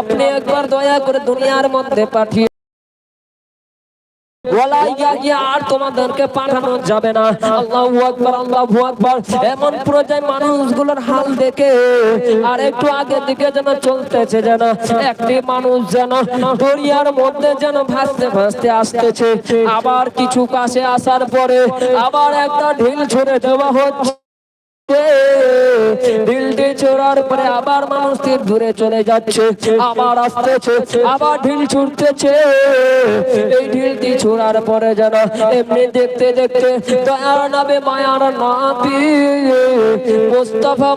আপনি একবার দয়া করে দুনিয়ার মধ্যে পাঠিয়ে একটু দিকে যেন চলতেছে যেন, একটি মানুষ মধ্যে যেন ভাসতে ভাসতে আসতেছে। আবার কিছু কাছে আসার পরে আবার একটা ঢিল ছড়ে দেওয়া হচ্ছে। ঢিলটি চোরার পরে আবার মানুষটি দূরে চলে যাচ্ছে। আবার আসতেছে, আবার ঢিল ছুটতেছে। এই ঢিলটি ছোড়ার পরে যেন এমনি দেখতে দেখতে দয়ার নামে মায়ার নাবি মুস্তাফা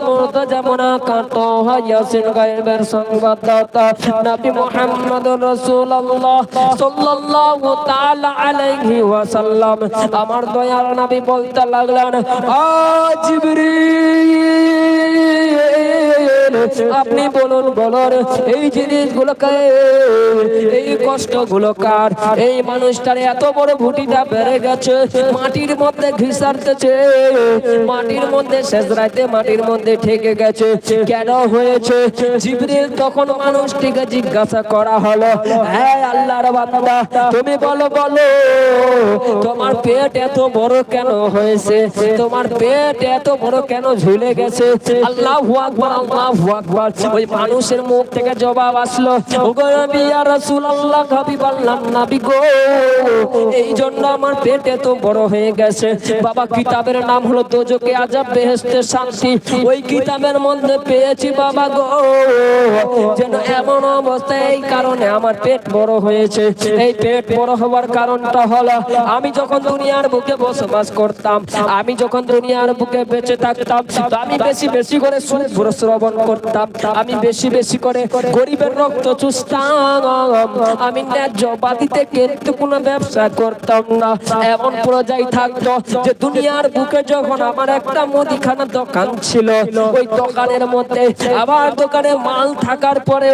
গায়েবের সংবাদদাতা সাল্লাল্লাহু তাআলা আলাইহি আমার দয়ার নবী বলতে লাগলেন, আ জিবরিল! আপনি বলুন বলুন, এই জিনিসগুলো এই কষ্টগুলো কার? এই মানুষটার এত বড় ভুটিটা বেড়ে গেছে, মাটির মধ্যে ঘিসারতেছে। মাটির মধ্যে শেষ রাতে মাটির মধ্যে ঠেকে গেছে। কেন হয়েছে? জিবরিল তখন মানুষটিকে জিজ্ঞাসা করা হলো হ্যাঁ আল্লাহর বান্দা, তুমি বলো বলো, তোমার পেট এত বড় কেন হয়েছে? তোমার পেট এত বড় কেন ঝুলে গেছে? আল্লাহু আকবার আল্লাহু আকবার। ওই মানুষের মুখ থেকে জবাব আসলো, ওগো নবী রাসূলুল্লাহ, হাবিবাল্লাহ নবী গো এই জন্য আমার পেট এত বড় হয়ে গেছে। বাবা, কিতাবের নাম হলো দোজকে আজাব বেহেশতের ওই কিতাবের মধ্যে পেয়েছি বাবা গো, যেন এমন অবস্থায় এই কারণে আমার পেট বড় হয়েছে। এই পেট বড় হওয়ার কারণটা হলো, আমি যখন দুনিয়ার বুকে বসবাস করতাম, আমি যখন দুনিয়ার বুকে বেঁচে থাকতাম, আমি বেশি বেশি করে শ্রবণ করতাম, আমি বেশি বেশি করে গরিবের রক্ত আমি ন্যায্য বাদিতে কিন্তু কোনো ব্যবসা করতাম না। এমন থাকতো যে দুনিয়ার বুকে যখন আমার একটা মুদিখানা দোকান ছিল, ওই দোকানের মধ্যে আবার দোকানে মাল থাকার পরে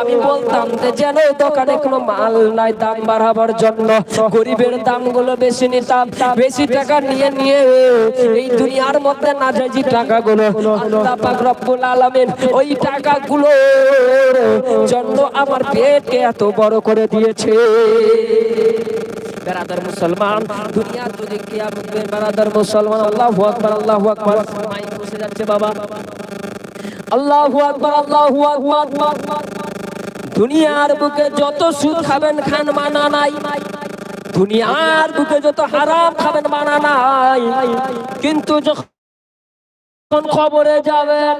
আমি বলতাম যে, যেন দোকানে কোনো মাল নাই, দাম বাড়াবার জন্য। গরিবের দামগুলো বেশি নিতাম, বেশি টাকা নিয়ে নিয়ে এই দুনিয়ার মধ্যে না যায় যে টাকাগুলো। রব্বুল আলামিন ওই টাকাগুলো, জন্য আমার পেটকে এত বড় করে দিয়েছে। বেরাদার মুসলমান, দুনিয়ার যদি কিয়ামত বেরাদার মুসলমান, আল্লাহু আকবার আল্লাহু আকবার। মাইক বসে যাচ্ছে বাবা। আল্লাহু দুনিয়ার বুকে যত সুদ খাবেন খান মানা নাই। দুনিয়ার বুকে যত হারাম খাবেন মানা নাই। কিন্তু যখন খবরে যাবেন,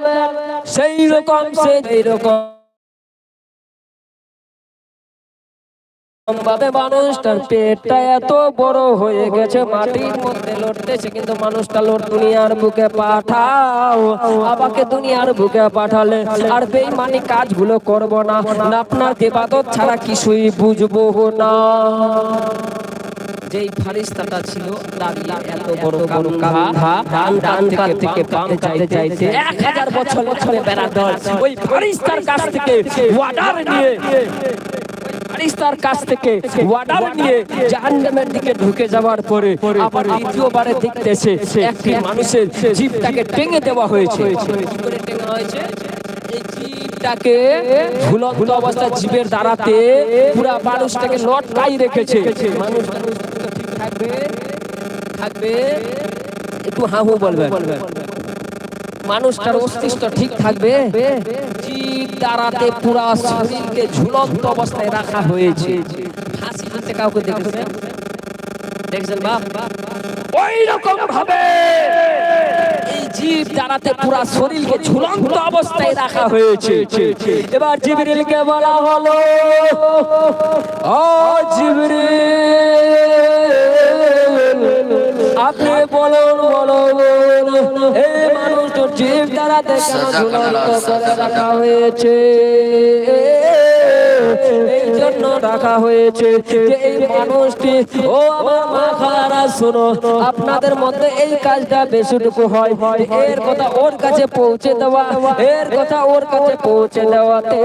সেই রকম সেই রকম ভাবে মানুষটার পেটটা এত বড় হয়ে গেছে মাটির মধ্যে লড়তেছে কিন্তু মানুষটা লড় দুনিয়ার বুকে পাঠাও আবাকে দুনিয়ার বুকে পাঠালে আর বেইমানি কাজগুলো করব না। আপনার দেবাদত ছাড়া কিছুই বুঝব না। যেই ফারিস্তাটা ছিল দাঁড়িয়ে এত বড় বড় কাঁধা ডান ডান কাঁধ থেকে বাম চাইতে চাইতে এক হাজার বছর বছরে বেড়াতে ওই ফারিস্তার কাছ থেকে নিয়ে ফারিস্তার কাছ থেকে নিয়ে জাহান্নামের দিকে ঢুকে যাওয়ার পরে আবার দ্বিতীয়বারে দেখতেছে একটি মানুষের জীবটাকে টেঙে দেওয়া হয়েছে। মানুষটাকে রেখেছে। থাকবে বলবেন। মানুষটার অস্তিত্ব ঠিক থাকবে? দাঁড়াতে পুরা শরীরকে ঝুলন্ত অবস্থায় রাখা হয়েছে। হাসি হাসতে কাউকে দেখেছেন দেখছেন বাপ? ওই রকম ভাবে জীব দাঁড়াতে পুরা শরীরকে ঝুলন্ত অবস্থায় রাখা হয়েছে। এবার জিবরিলকে বলা হলো, ও জিবরিল, আপনি বলুন বলুন, এই মানুষ জীব কেন ঝুলন্ত করে রাখা হয়েছে। এই জন্য রাখা হয়েছে যে এই মানুষটি ও আমার মা খালারা শোনো আপনাদের মধ্যে এই কাজটা বেশিটুকু হয় এর কথা ওর কাছে পৌঁছে দেওয়া এর কথা ওর কাছে পৌঁছে দেওয়াতে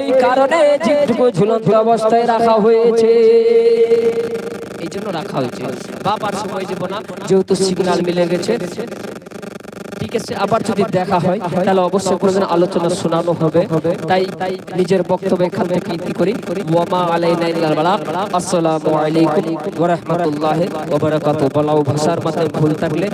এই কারণে জীবটুকু ঝুলন্ত অবস্থায় রাখা হয়েছে। এই জন্য রাখা হয়েছে। বাবার সময় যাব না যেহেতু সিগন্যাল মিলে গেছে আছে, আবার যদি দেখা হয়, তাহলে অবশ্যই কোনোদিন আলোচনা শোনানো হবে। তাই তাই নিজের বক্তব্য এখান থেকে ইতি করি। ওয়ামা আলাইনা ইল্লাল বালাগ। আসসালামু আলাইকুম ওয়া রাহমাতুল্লাহি ওয়া বারাকাতুহু। বলাও ভাষার মাধ্যমে ভুল থাকলে